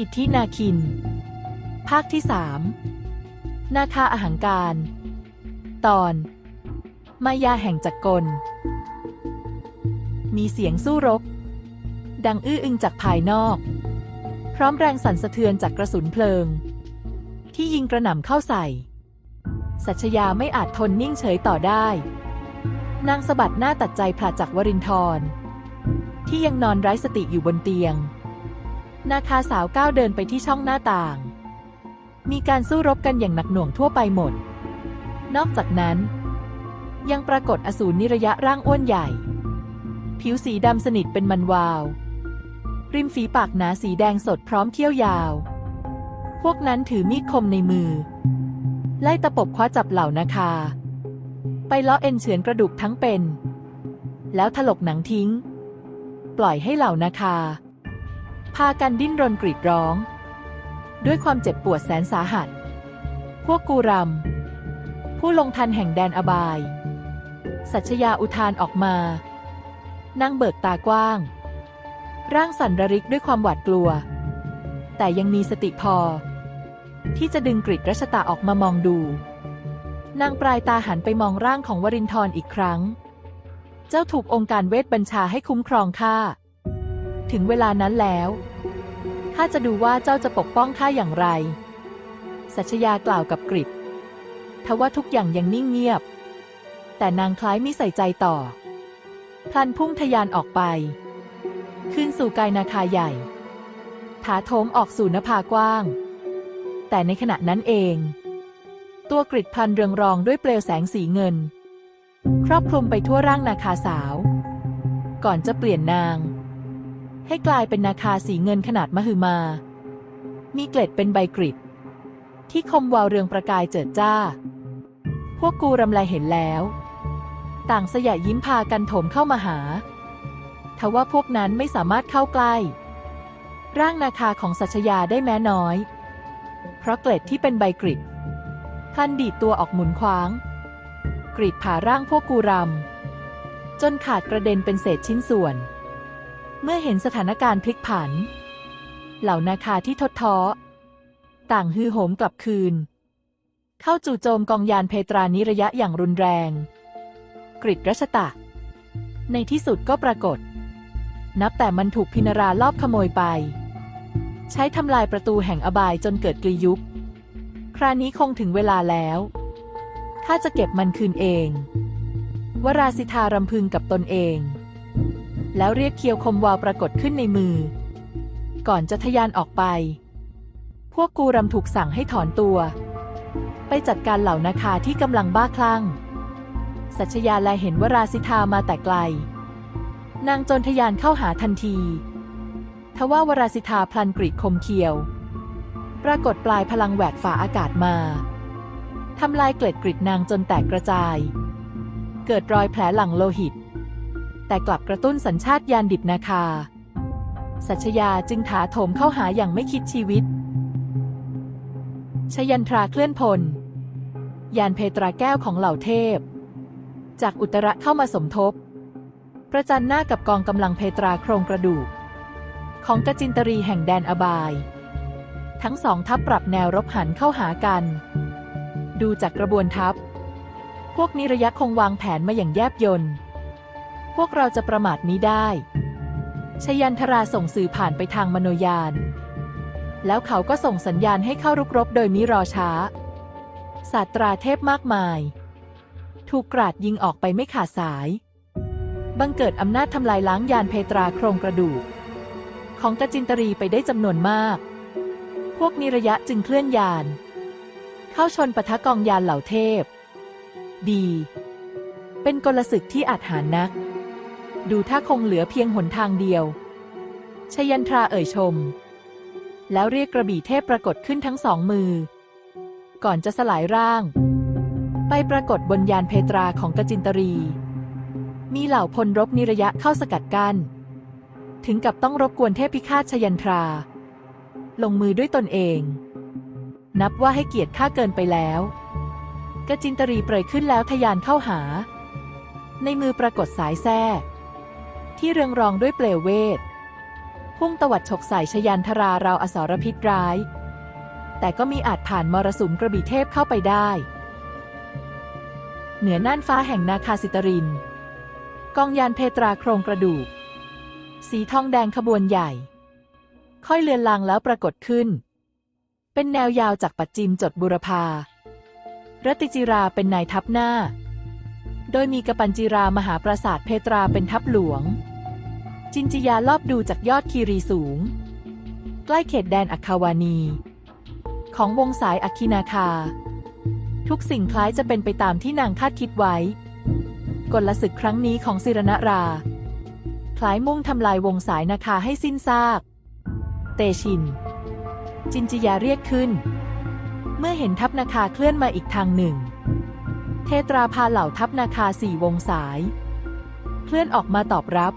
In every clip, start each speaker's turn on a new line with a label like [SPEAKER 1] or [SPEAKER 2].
[SPEAKER 1] อิทธินาคิน ภาคที่สามนาคาอาหังการ ตอน มายาแห่งจักรกล มีเสียงสู้รบ ดังอื้ออึงจากภายนอก พร้อมแรงสั่นสะเทือนจากกระสุนเพลิง ที่ยิงกระหน่ำเข้าใส่ สัชยาไม่อาจทนนิ่งเฉยต่อได้ นางสะบัดหน้าตัดใจผลาจากวรินทร์ที่ยังนอนไร้สติอยู่บนเตียง นาคาสาวก้าวเดินไปที่ช่องหน้าต่าง มีการสู้รบกันอย่างหนักหน่วงทั่วไปหมด นอกจากนั้น ยังปรากฏอสูรนิระยะร่างอ้วนใหญ่ ผิวสีดำสนิทเป็นมันวาว ริมฝีปากหนาสีแดงสดพร้อมเขี้ยวยาว พวกนั้นถือมีดคมในมือ ไล่ตะปบคว้าจับเหล่านาคา ไปลาะเอ็นเฉือนกระดูกทั้งเป็น แล้วถลกหนังทิ้ง ปล่อยให้เหล่านาคา พากันดิ้นรนกรีดร้อง ด้วยความเจ็บปวดแสนสาหัส พวกกูรำ ผู้ลงทันแห่งแดนอบาย สัชยาอุทานออกมา นั่งเบิกตากว้าง ร่างสั่นระริกด้วยความหวาดกลัว แต่ยังมีสติพอ ที่จะดึงกริดรัชตาออกมามองดู นางปลายตาหันไปมองร่างของวรินทร์อีกครั้ง เจ้าถูกองค์การเวทบัญชาให้คุ้มครองข้า ถึงเวลานั้นแล้วข้าจะดูว่าเจ้าจะปกป้องข้าอย่างไร สัชยากล่าวกับกริบทว่าทุกอย่างยังนิ่งเงียบ แต่นางคล้ายมิใส่ใจต่อพลันพุ่งทะยานออกไป ขึ้นสู่กายนาคาใหญ่ ถาโถมออกสู่นภากว้าง แต่ในขณะนั้นเอง ตัวกริดพันเรืองรองด้วยเปลวแสงสีเงิน ครอบคลุมไปทั่วร่างนาคาสาว ก่อนจะเปลี่ยนนาง ให้กลายเป็นนาคาสีเงินขนาดมหึมา มีเกล็ดเป็นใบกริดที่คมวาวเรืองประกายเจิดจ้า พวกกูรำไรเห็นแล้ว ต่างสยะยิ้มพากันโถมเข้ามาหา ทว่าพวกนั้นไม่สามารถเข้าใกล้ ร่างนาคาของสัชยาได้แม้น้อย เพราะเกล็ดที่เป็นใบกริดพลันดีดตัวออกหมุนคว้าง กรีดผ่าร่างพวกกูรำจนขาดกระเด็นเป็นเศษชิ้นส่วน เมื่อเห็นสถานการณ์พลิกผัน เหล่านาคาที่ทดท้อ ต่างฮือโหมกลับคืน เข้าจู่โจมกองยานเพตรานิระยะอย่างรุนแรง กริดรัชตะ ในที่สุดก็ปรากฏ นับแต่มันถูกพินาราลอบขโมยไป ใช้ทำลายประตูแห่งอบายจนเกิดกลียุบคราวนี้คงถึงเวลาแล้วข้าจะเก็บมันคืนเอง วราสิทารำพึงกับตนเอง แล้วเรียกเคียวคมวาวปรากฏขึ้นในมือ ก่อนจะทะยานออกไป พวกกูรำถูกสั่งให้ถอนตัว ไปจัดการเหล่านาคาที่กำลังบ้าคลั่ง สัชยาแลเห็นวราสิทามาแต่ไกล นางจนทะยานเข้าหาทันทีทว่าวราสิทาพลันกรีดคมเคียว ปรากฏปลายพลังแหวกฝ่าอากาศมาทำลายเกล็ดกริดนางจนแตกกระจาย เกิดรอยแผลหลังโลหิต แต่กลับกระตุ้นสัญชาตญาณดิบนาคา สัชยาจึงถาโถมเข้าหาอย่างไม่คิดชีวิต ชยันทราเคลื่อนพล ยานเพตราแก้วของเหล่าเทพ จากอุตระเข้ามาสมทบ ประจันหน้ากับกองกำลังเพตราโครงกระดูก ของกจินตรีแห่งแดนอบาย ทั้งสองทัพปรับแนวรบหันเข้าหากัน ดูจากกระบวนทัพ พวกนิระยะคงวางแผนมาอย่างแยบยนต์ พวกเราจะประมาทมิได้ชยันทราส่งสื่อผ่านไปทางมโนยาน แล้วเขาก็ส่งสัญญาณให้เข้ารุกรบโดยมิรอช้า ศาสตราเทพมากมาย ถูกกราดยิงออกไปไม่ขาดสาย บังเกิดอำนาจทำลายล้างยานเพตราโครงกระดูก ของกจินตรีไปได้จำนวนมาก พวกนิระยะจึงเคลื่อนยาน เข้าชนปะทะกองยานเหล่าเทพ ดี เป็นกลศึกที่อาจหารนัก ดูถ้าคงเหลือเพียงหนทางเดียว ชยันทราเอ่ยชม แล้วเรียกกระบี่เทพปรากฏขึ้นทั้งสองมือ ก่อนจะสลายร่าง ไปปรากฏบนยานเพตราของกจินตรี มีเหล่าพลรบนิระยะเข้าสกัดกัน้น ถึงกับต้องรบกวนเทพพิฆาตชยันทรา ลงมือด้วยตนเอง นับว่าให้เกียรติข้าเกินไปแล้วกจินตรีเปรยขึ้นแล้วทะยานเข้าหา ในมือปรากฏสายแส้ ที่เรืองรองด้วยเปลวเวท พุ่งตวัดฉกใส่ชยันทราราวอสรพิษร้าย แต่ก็มีอาจผ่านมรสุมกระบี่เทพเข้าไปได้ เหนือน่านฟ้าแห่งนาคาสิตริน กองยานเพตราโครงกระดูก สีทองแดงขบวนใหญ่ ค่อยเลือนลางแล้วปรากฏขึ้น เป็นแนวยาวจากปัจจิมจดบุรพารตติจิราเป็นนายทัพหน้า โดยมีกปัญจิรามหาปราสาทเพตราเป็นทัพหลวง จินจิยาลอบดูจากยอดคีรีสูง ใกล้เขตแดนอัคาวานี ของวงสายอัคคินาคา ทุกสิ่งคล้ายจะเป็นไปตามที่นางคาดคิดไว้ กลศึกครั้งนี้ของสิรณรา คล้ายมุ่งทำลายวงสายนาคาให้สิ้นซาก เตชิน จินจิยาเรียกขึ้น เมื่อเห็นทัพนาคาเคลื่อนมาอีกทางหนึ่ง เทตราพาเหล่าทัพนาคาสี่วงสาย เคลื่อนออกมาตอบรับ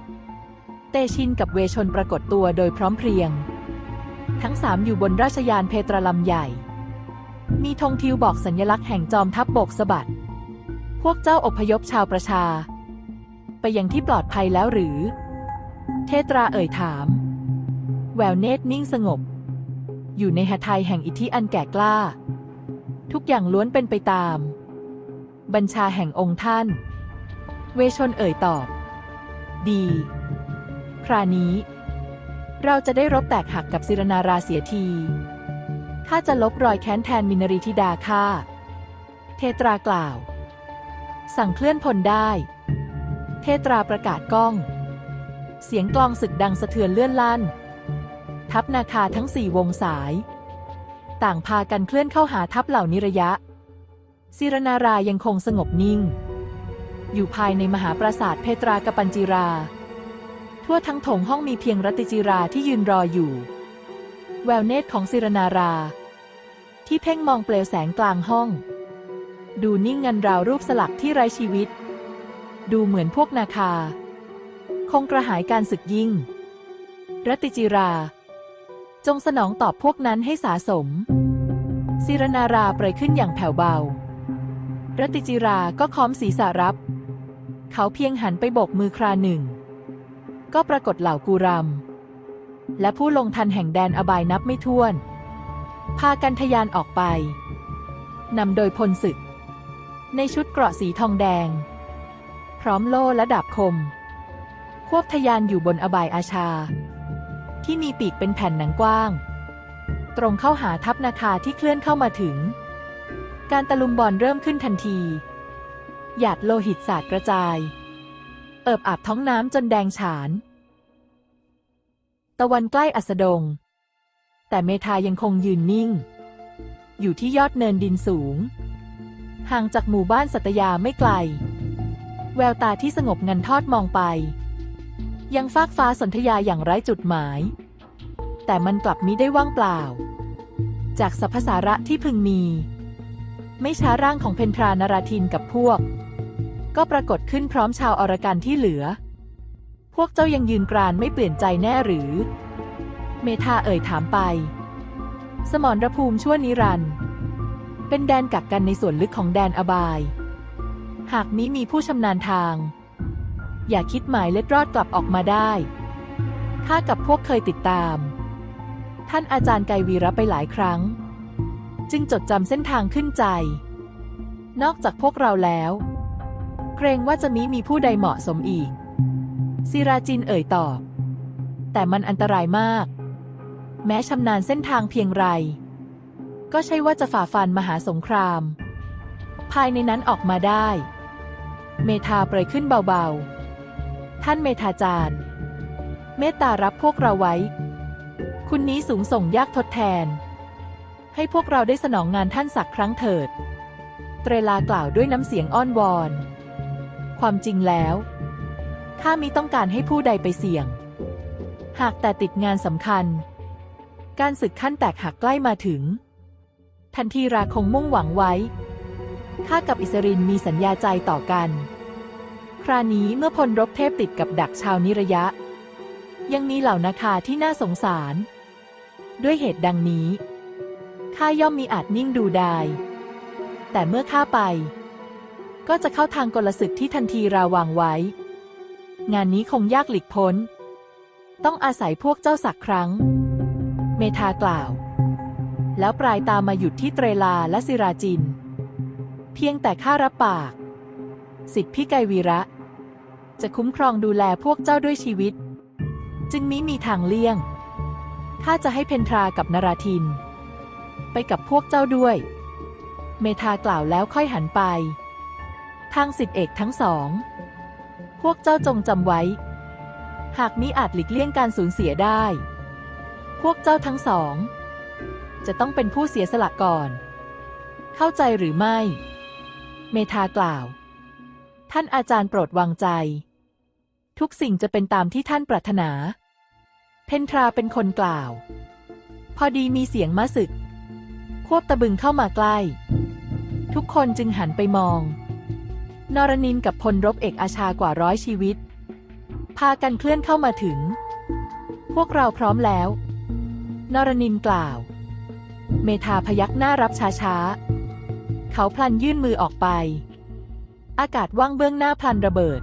[SPEAKER 1] ตชินกับเวชนปรากฏตัวโดยพร้อมเพรียง ทั้งสามอยู่บนราชยานเพตราลำใหญ่ มีธงทิวบอกสัญลักษณ์แห่งจอมทัพบบกสะบัด พวกเจ้าอพยพชาวประชา ไปยังที่ปลอดภัยแล้วหรือ เทตราเอ่ยถาม แววเนตรนิ่งสงบ อยู่ในหทัยแห่งอิทธิอันแก่กล้า ทุกอย่างล้วนเป็นไปตาม บัญชาแห่งองค์ท่าน เวชนเอ่ยตอบ ดี คราวนี้ เราจะได้รบแตกหักกับศิรนาราเสียทีข้าจะลบรอยแค้นแทนมินรีธิดาข้าเทตรากล่าว สั่งเคลื่อนพลได้ เทตราประกาศก้อง เสียงกลองศึกดังสะเทือนเลื่อนลั่น ทัพนาคาทั้งสี่วงสาย ต่างพากันเคลื่อนเข้าหาทัพเหล่านิระยะศิรนารายังคงสงบนิ่ง อยู่ภายในมหาปราสาทเพตรากปัญจิรา ทั่วทั้งโถงห้องมีเพียงรัติจิราที่ยืนรออยู่ แววเนตรของศิรนารา ที่เพ่งมองเปลวแสงกลางห้อง ดูนิ่งงันราวรูปสลักที่ไร้ชีวิต ดูเหมือนพวกนาคา คงกระหายการศึกยิ่ง รัติจิรา จงสนองตอบพวกนั้นให้สาสมศิรนาราเปรยขึ้นอย่างแผ่วเบา รัตติจิราก็ค้อมศีรษะรับ เขาเพียงหันไปโบกมือคราหนึ่ง ก็ปรากฏเหล่ากูรำและผู้ลงทันแห่งแดนอบายนับไม่ถ้วน พากันทะยานออกไปนำโดยพลศึก ในชุดเกราะสีทองแดง พร้อมโล่และดาบคม ควบทะยานอยู่บนอบายอาชา ที่มีปีกเป็นแผ่นหนังกว้าง ตรงเข้าหาทัพนาคาที่เคลื่อนเข้ามาถึง การตะลุมบอลเริ่มขึ้นทันที หยาดโลหิตสาดกระจาย เอิบอาบท้องน้ำจนแดงฉาน ตะวันใกล้อัสดง แต่เมทายังคงยืนนิ่ง อยู่ที่ยอดเนินดินสูง ห่างจากหมู่บ้านสัตยาไม่ไกล แววตาที่สงบงันทอดมองไป ยังฟากฟ้าสนธยาอย่างไร้จุดหมาย แต่มันกลับมิได้ว่างเปล่า จากสรรพสาระที่พึงมี ไม่ช้าร่างของเพนทรานราทินกับพวก ก็ปรากฏขึ้นพร้อมชาวอรกันที่เหลือ พวกเจ้ายังยืนกรานไม่เปลี่ยนใจแน่หรือ เมธาเอ่ยถามไป สมรภูมิชั่วนิรันด์เป็นแดนกักกันในส่วนลึกของแดนอบาย หากมิมีผู้ชำนาญทาง อย่าคิดหมายเล็ดรอดกลับออกมาได้ข้ากับพวกเคยติดตาม ท่านอาจารย์ไกวีระไปหลายครั้ง จึงจดจำเส้นทางขึ้นใจ นอกจากพวกเราแล้ว เกรงว่าจะมิมีผู้ใดเหมาะสมอีก ศิราจินเอ่ยตอบ แต่มันอันตรายมาก แม้ชำนาญเส้นทางเพียงไร ก็ใช่ว่าจะฝ่าฟันมหาสงคราม ภายในนั้นออกมาได้ เมธาเปรยขึ้นเบาๆ ท่านเมธาจารย์ เมตตารับพวกเราไว้ คุณนี้สูงส่งยากทดแทน ให้พวกเราได้สนองงานท่านสักครั้งเถิด เตรลากล่าวด้วยน้ำเสียงอ้อนวอน ความจริงแล้ว ข้ามิต้องการให้ผู้ใดไปเสี่ยง หากแต่ติดงานสำคัญ การศึกขั้นแตกหักใกล้มาถึง ทันทีราคงมุ่งหวังไว้ ข้ากับอิสรินมีสัญญาใจต่อกัน คราวนี้เมื่อพลรบเทพติดกับดักชาวนิระยะ ยังมีเหล่านาคาที่น่าสงสาร ด้วยเหตุดังนี้ข้าย่อมมีอาจนิ่งดูดาย แต่เมื่อข้าไป ก็จะเข้าทางกลศึกที่ทันทีราวางไว้ งานนี้คงยากหลีกพ้น ต้องอาศัยพวกเจ้าสักครั้ง เมธากล่าว แล้วปลายตามาหยุดที่เตรลาและสิราจิน เพียงแต่ข้ารับปาก สิทธิพี่ไกรวีระ จะคุ้มครองดูแลพวกเจ้าด้วยชีวิต จึงมิมีทางเลี่ยงข้าจะให้เพนทรากับนราทิน ไปกับพวกเจ้าด้วย เมธากล่าวแล้วค่อยหันไป ทางสิทธิเอกทั้งสอง วกเจ้าจงจำไว้ หากมิอาจหลีกเลี่ยงการสูญเสียได้ พวกเจ้าทั้งสอง จะต้องเป็นผู้เสียสละก่อน เข้าใจหรือไม่ เมธากล่าว ท่านอาจารย์โปรดวางใจ ทุกสิ่งจะเป็นตามที่ท่านปรารถนา เพนทราเป็นคนกล่าว พอดีมีเสียงม้าศึก ควบตะบึงเข้ามาใกล้ ทุกคนจึงหันไปมอง นรนินกับพลรบเอกอาชากว่าร้อยชีวิต พากันเคลื่อนเข้ามาถึง พวกเราพร้อมแล้ว นรนินกล่าว เมธาพยักหน้ารับช้าๆ เขาพลันยื่นมือออกไป อากาศว่างเบื้องหน้าพลันระเบิด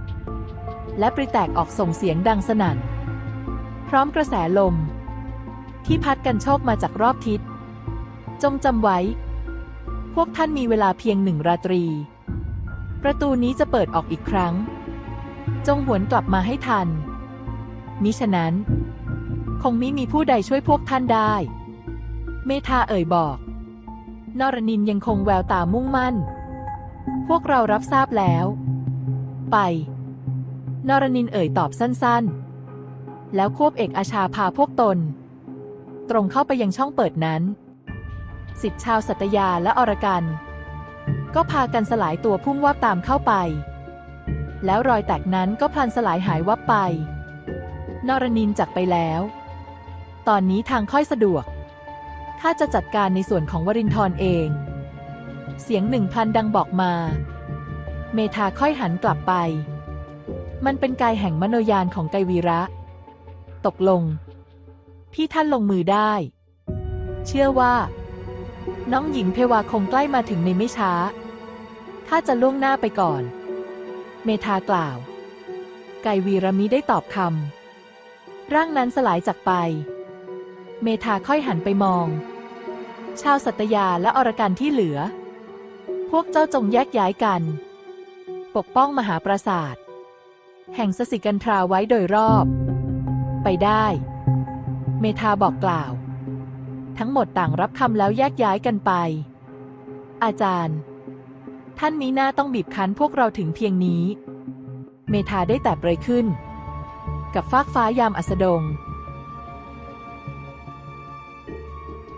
[SPEAKER 1] และปริแตกออกส่งเสียงดังสนั่น พร้อมกระแสลม ที่พัดกันโชกมาจากรอบทิศ จงจำไว้ พวกท่านมีเวลาเพียงหนึ่งราตรี ประตูนี้จะเปิดออกอีกครั้ง จงหวนกลับมาให้ทัน มิฉะนั้น คงมิมีผู้ใดช่วยพวกท่านได้ เมธาเอ่ยบอก นรนินยังคงแววตามุ่งมั่น พวกเรารับทราบแล้ว ไป นรนินเอ่ยตอบสั้นๆ แล้วควบเอกอาชาพาพวกตน ตรงเข้าไปยังช่องเปิดนั้น สิทธิชาวสัตยาและอรกัน ก็พากันสลายตัวพุ่งวับตามเข้าไป แล้วรอยแตกนั้นก็พลันสลายหายวับไป นรนินจากไปแล้ว ตอนนี้ทางค่อยสะดวกข้าจะจัดการในส่วนของวรินทร์เอง เสียงหนึ่งพันดังบอกมา เมธาค่อยหันกลับไป มันเป็นกายแห่งมโนยานของไกวีระ ตกลง พี่ท่านลงมือได้ เชื่อว่า น้องหญิงเพวาคงใกล้มาถึงในไม่ช้า ข้าจะล่วงหน้าไปก่อน เมธากล่าว ไกวีรมิได้ตอบคำ ร่างนั้นสลายจากไป เมธาค่อยหันไปมอง ชาวสัตยาและอรกันที่เหลือ พวกเจ้าจงแยกย้ายกัน ปกป้องมหาปราสาท แห่งสสิกันทราไว้โดยรอบ ไปได้ เมธาบอกกล่าว ทั้งหมดต่างรับคำแล้วแยกย้ายกันไป อาจารย์ ท่านมีหน้าต้องบีบคั้นพวกเราถึงเพียงนี้ เมธาได้แต่เปรยขึ้น กับฟากฟ้ายามอัสดง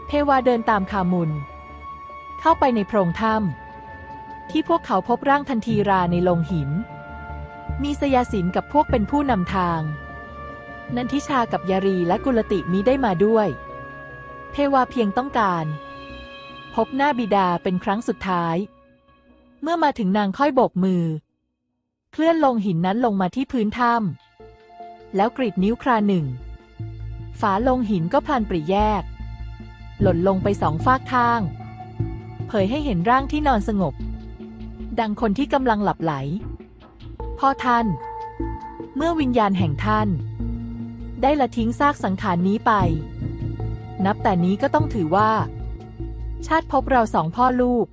[SPEAKER 1] เทวาเดินตามคามุน เข้าไปในโพรงถ้ำที่พวกเขาพบร่างทันทีราในโลงหิน มีสยาสินกับพวกเป็นผู้นำทาง นันทิชากับยารีและกุลติมีได้มาด้วย ทวาเพียงต้องการ พบหน้าบิดาเป็นครั้งสุดท้าย เมื่อมาถึงนางค่อยโบกมือ เคลื่อนลงหินนั้นลงมาที่พื้นถ้ำแล้วกรีดนิ้วคราหนึ่ง ฝาลงหินก็พลันปริแยก หล่นลงไปสองฟากข้าง เผยให้เห็นร่างที่นอนสงบ ดังคนที่กำลังหลับไหลพ่อท่าน เมื่อวิญญาณแห่งท่าน ได้ละทิ้งซากสังขารนี้ไป นับแต่นี้ก็ต้องถือว่า ชาติภพเราสองพ่อลูก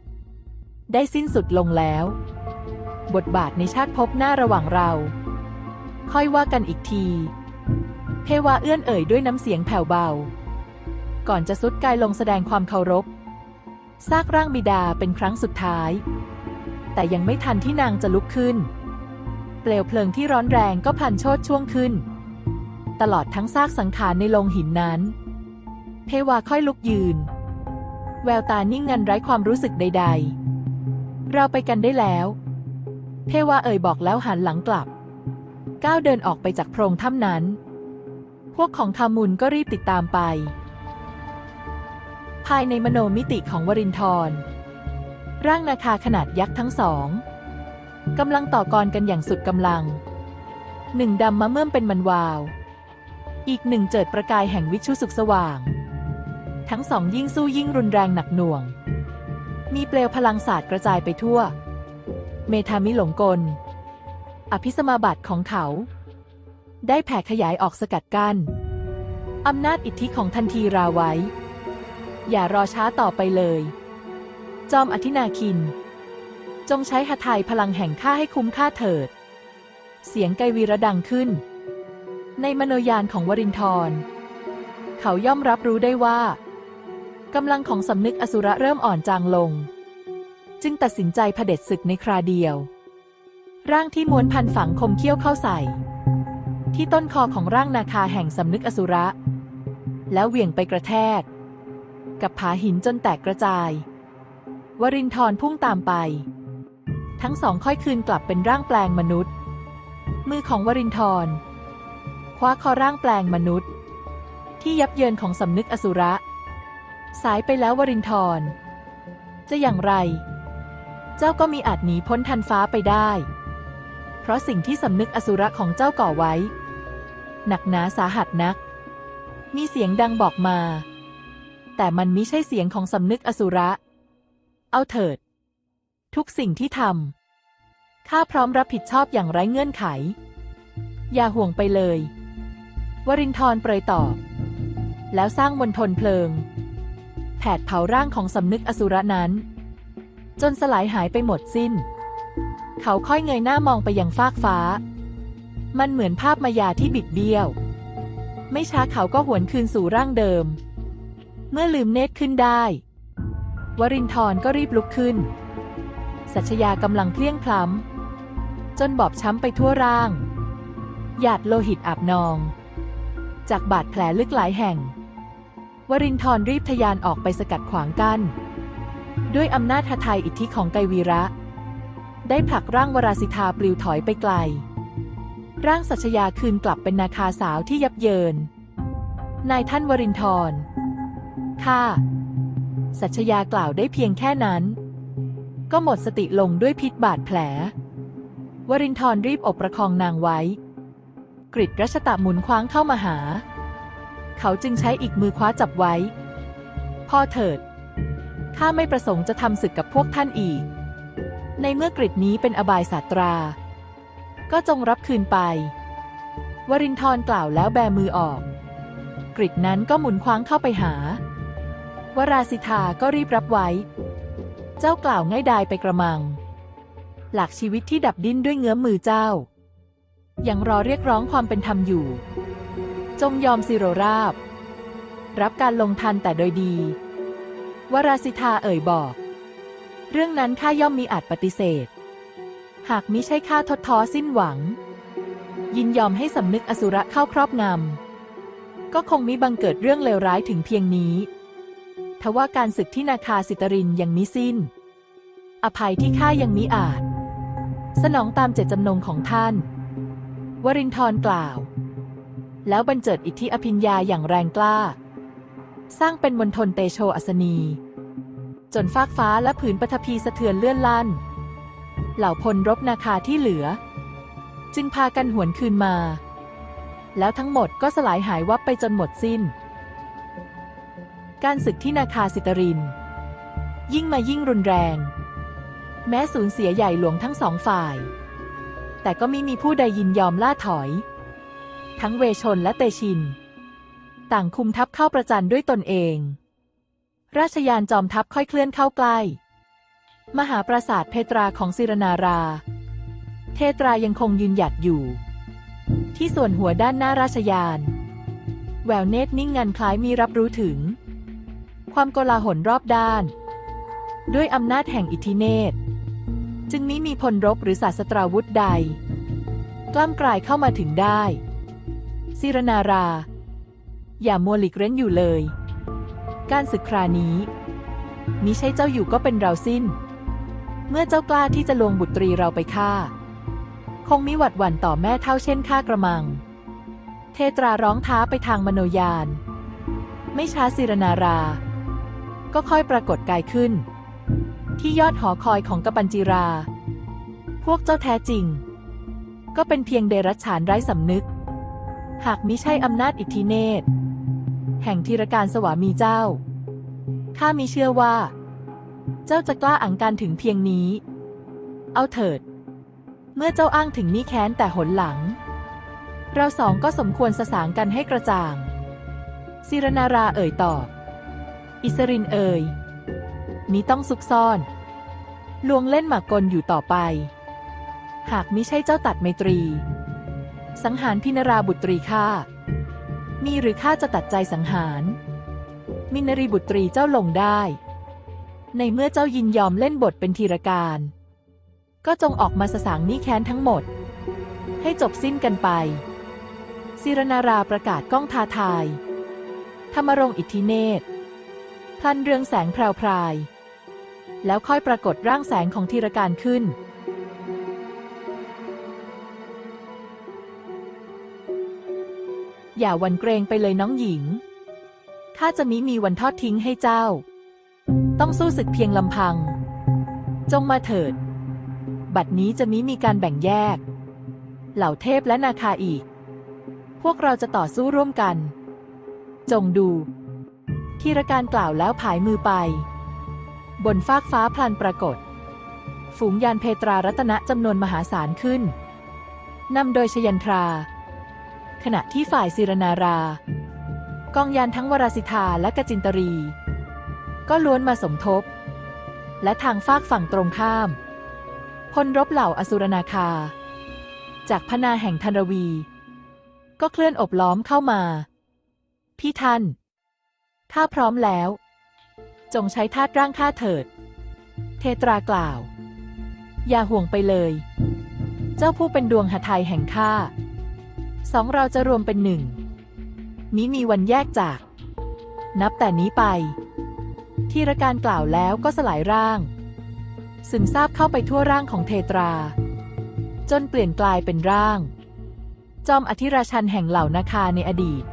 [SPEAKER 1] ได้สิ้นสุดลงแล้ว บทบาทในชาติภพหน้าระหว่างเรา ค่อยว่ากันอีกที เทวาเอื้อนเอ่ยด้วยน้ำเสียงแผ่วเบา ก่อนจะสุดกายลงแสดงความเคารพซากร่างบิดาเป็นครั้งสุดท้าย แต่ยังไม่ทันที่นางจะลุกขึ้น เปลวเพลิงที่ร้อนแรงก็พันโชดช่วงขึ้น ตลอดทั้งซากสังขารในโลงหินนั้น เทวาค่อยลุกยืน แววตานิ่งงันไร้ความรู้สึกใด ๆ เราไปกันได้แล้ว เทวาเอ่ยบอกแล้วหันหลังกลับ ก้าวเดินออกไปจากโพรงถ้ำนั้น พวกของคามุนก็รีบติดตามไป ภายในมโนมิติของวรินทร์ร่างนาคาขนาดยักษ์ทั้งสองกำลังต่อกรกันอย่างสุดกำลัง หนึ่งดำมาเมื่อมเป็นมันวาว อีกหนึ่งเจิดประกายแห่งวิชุสุขสว่าง ทั้งสองยิ่งสู้ยิ่งรุนแรงหนักหน่วง มีเปลวพลังศาสตร์กระจายไปทั่ว เมธามิหลงกล อภิสมาบัติของเขา ได้แผ่ขยายออกสกัดกั้นอำนาจอิทธิของทันทีราไว้ อย่ารอช้าต่อไปเลย จอมอธินาคิน จงใช้หทัยพลังแห่งข้าให้คุ้มค่าเถิด เสียงไกวีระดังขึ้น ในมโนยานของวรินทรเขาย่อมรับรู้ได้ว่า กำลังของสำนึกอสุระเริ่มอ่อนจางลง จึงตัดสินใจเผด็จศึกในคราเดียว ร่างที่ม้วนพันฝังคมเขี้ยวเข้าใส่ ที่ต้นคอของร่างนาคาแห่งสำนึกอสุระ แล้วเหวี่ยงไปกระแทก กับผาหินจนแตกกระจาย วรินทรพุ่งตามไป ทั้งสองค่อยคืนกลับเป็นร่างแปลงมนุษย์ มือของวรินทรคว้าคอร่างแปลงมนุษย์ ที่ยับเยินของสำนึกอสุระ สายไปแล้ววรินทรจะอย่างไร เจ้าก็มีอาจหนีพ้นทันฟ้าไปได้ เพราะสิ่งที่สำนึกอสุระของเจ้าก่อไว้ หนักหนาสาหัสนัก มีเสียงดังบอกมา แต่มันมิใช่เสียงของสำนึกอสุระ เอาเถิด ทุกสิ่งที่ทำข้าพร้อมรับผิดชอบอย่างไร้เงื่อนไข อย่าห่วงไปเลย วรินทร์เปรยตอบ แล้วสร้างมณฑลเพลิง ผดเผาร่างของสำนึกอสุรนั้น จนสลายหายไปหมดสิ้น เขาค่อยเงยหน้ามองไปยังฟากฟ้า มันเหมือนภาพมายาที่บิดเบี้ยว ไม่ช้าเขาก็หวนคืนสู่ร่างเดิม เมื่อลืมเนตรขึ้นได้ วรินทร์ก็รีบลุกขึ้น สัชยากำลังเพลี้ยงพล้ำจนบอบช้ำไปทั่วร่าง หยาดโลหิตอาบนอง จากบาดแผลลึกหลายแห่ง วรินทร์รีบทะยานออกไปสกัดขวางกัน้นด้วยอำนาจหทัยอิทธิของไกวีระ ได้ผลักร่างวราสิทาปลิวถอยไปไกล ร่างสัชยาคืนกลับเป็นนาคาสาวที่ยับเยิน นายท่านวรินทร์ข้าสัชยากล่าวได้เพียงแค่นั้น ก็หมดสติลงด้วยพิษบาดแผล วรินทร์รีบอบประคองนางไว้ กริดรัชตะหมุนคว้างเข้ามาหา เขาจึงใช้อีกมือคว้าจับไว้ พ่อเถิด ข้าไม่ประสงค์จะทำศึกกับพวกท่านอีก ในเมื่อกริดนี้เป็นอบายศาสตรา ก็จงรับคืนไป วรินทร์กล่าวแล้วแบมือออก กริดนั้นก็หมุนคว้างเข้าไปหา วราสิทาก็รีบรับไว้ เจ้ากล่าวง่ายดายไปกระมัง หลักชีวิตที่ดับดิ้นด้วยเงื้อมมือเจ้า ยังรอเรียกร้องความเป็นธรรมอยู่ จงยอมสิโรราบ รับการลงทันแต่โดยดี วราสิทาเอ่ยบอก เรื่องนั้นข้าย่อมมีอาจปฏิเสธ หากมิใช่ข้าทดท้อสิ้นหวัง ยินยอมให้สำนึกอสุระเข้าครอบงำ ก็คงมิบังเกิดเรื่องเลวร้ายถึงเพียงนี้ทว่าการศึกที่นาคาสิตรินยังมิสิ้น อภัยที่ข้ายังมิอาจ สนองตามเจตจำนงของท่าน วรินทร์กล่าว แล้วบรรเจิดอิทธิอภิญญาอย่างแรงกล้า สร้างเป็นมณฑลเตโชอัสนี จนฟากฟ้าและผืนปฐพีสะเทือนเลื่อนลั่น เหล่าพลรบนาคาที่เหลือ จึงพากันหวนคืนมา แล้วทั้งหมดก็สลายหายวับไปจนหมดสิ้น การศึกที่นาคาสิตริน ยิ่งมายิ่งรุนแรง แม้สูญเสียใหญ่หลวงทั้งสองฝ่าย แต่ก็ไม่มีผู้ใดยินยอมล่าถอย ทั้งเวชนและเตชิน ต่างคุมทัพเข้าประจันด้วยตนเอง ราชยานจอมทัพค่อยเคลื่อนเข้าใกล้ มหาปราสาทเพตราของศิรนารา เทตรายังคงยืนหยัดอยู่ ที่ส่วนหัวด้านหน้าราชยาน แววเนตรนิ่งงันคล้ายมีรับรู้ถึง ความโกลาหลรอบด้าน ด้วยอำนาจแห่งอิทธิเนตรจึงมิมีพลรบหรือศาสตราวุธใด กล้ำกลายเข้ามาถึงได้ ศิรนารา อย่ามัวหลีกเร้นอยู่เลย การศึกครานี้มิใช่เจ้าอยู่ก็เป็นเราสิ้น เมื่อเจ้ากล้าที่จะลวงบุตรีเราไปฆ่า คงมิหวัดหวั่นต่อแม่เท่าเช่นฆ่ากระมัง เทตราร้องท้าไปทางมโนยาน ไม่ช้าศิรนารา ก็ค่อยปรากฏกายขึ้น ที่ยอดหอคอยของกปัญจิรา พวกเจ้าแท้จริง ก็เป็นเพียงเดรัจฉานไร้สำนึก หากมิใช่อำนาจอิทธิเนตแห่งธีรการสวามีเจ้า ข้ามิเชื่อว่า เจ้าจะกล้าอังการถึงเพียงนี้ เอาเถิด เมื่อเจ้าอ้างถึงนี่แค้นแต่หนหลัง เราสองก็สมควรสสางกันให้กระจ่างศิรนาราเอ่ยตอบ อิสรินเอ่ยนี้ต้องซุกซ่อน ลวงเล่นหมากกลอยู่ต่อไป หากมิใช่เจ้าตัดไมตรี สังหารพินราบุตรีข้ามีหรือข้าจะตัดใจสังหาร มินรีบุตรีเจ้าลงได้ ในเมื่อเจ้ายินยอมเล่นบทเป็นธีรการ ก็จงออกมาสสางนี้แค้นทั้งหมด ให้จบสิ้นกันไปศิรนาราประกาศก้องทาทาย ธรรมรงอิทธิเนตรพลันเรืองแสงแพรวพราย แล้วค่อยปรากฏร่างแสงของธีรการขึ้น อย่าวันเกรงไปเลยน้องหญิง ข้าจะมิมีวันทอดทิ้งให้เจ้า ต้องสู้ศึกเพียงลำพัง จงมาเถิด บัดนี้จะมิมีการแบ่งแยก เหล่าเทพและนาคาอีก พวกเราจะต่อสู้ร่วมกัน จงดูธีรการกล่าวแล้วผายมือไป บนฟากฟ้าพลันปรากฏ ฝูงยานเพตรารัตนะจำนวนมหาศาลขึ้นนำโดยชยันทรา ขณะที่ฝ่ายศิรนารา กองยานทั้งวราสิทาและกจินตรี ก็ล้วนมาสมทบ และทางฟากฝั่งตรงข้าม พลรบเหล่าอสุรนาคา จากพนาแห่งธนรวี ก็เคลื่อนอบล้อมเข้ามา พี่ท่านข้าพร้อมแล้ว จงใช้ธาตุร่างข้าเถิด เทตรากล่าว อย่าห่วงไปเลย เจ้าผู้เป็นดวงหทัยแห่งข้า สองเราจะรวมเป็นหนึ่งนี้มีวันแยกจาก นับแต่นี้ไป ทีรการกล่าวแล้วก็สลายร่าง ซึมซาบเข้าไปทั่วร่างของเทตรา จนเปลี่ยนกลายเป็นร่าง จอมอธิราชันแห่งเหล่านาคาในอดีต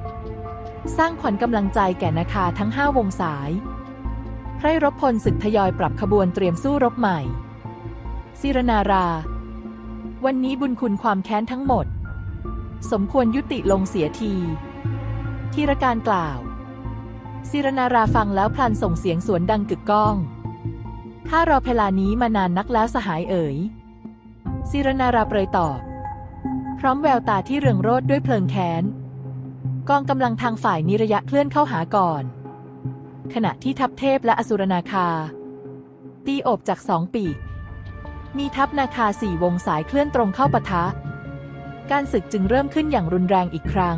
[SPEAKER 1] สร้างขวัญกำลังใจแก่นาคาทั้งห้าวงสายไพรรบพลศึกทยอยปรับขบวนเตรียมสู้รบใหม่ศิรนารา วันนี้บุญคุณความแค้นทั้งหมด สมควรยุติลงเสียทีทีรการกล่าวศิรนาราฟังแล้วพลันส่งเสียงสวนดังกึกก้อง ข้ารอเวลานี้มานานนักแล้วสหายเอ๋ยศิรนาราเปรยตอบ พร้อมแววตาที่เรืองโรดด้วยเพลิงแค้น กองกำลังทางฝ่ายนิระยะเคลื่อนเข้าหาก่อน ขณะที่ทัพเทพและอสุรนาคา ตีโอบจากสองปีก มีทัพนาคาสี่วงสายเคลื่อนตรงเข้าปะทะ การศึกจึงเริ่มขึ้นอย่างรุนแรงอีกครั้ง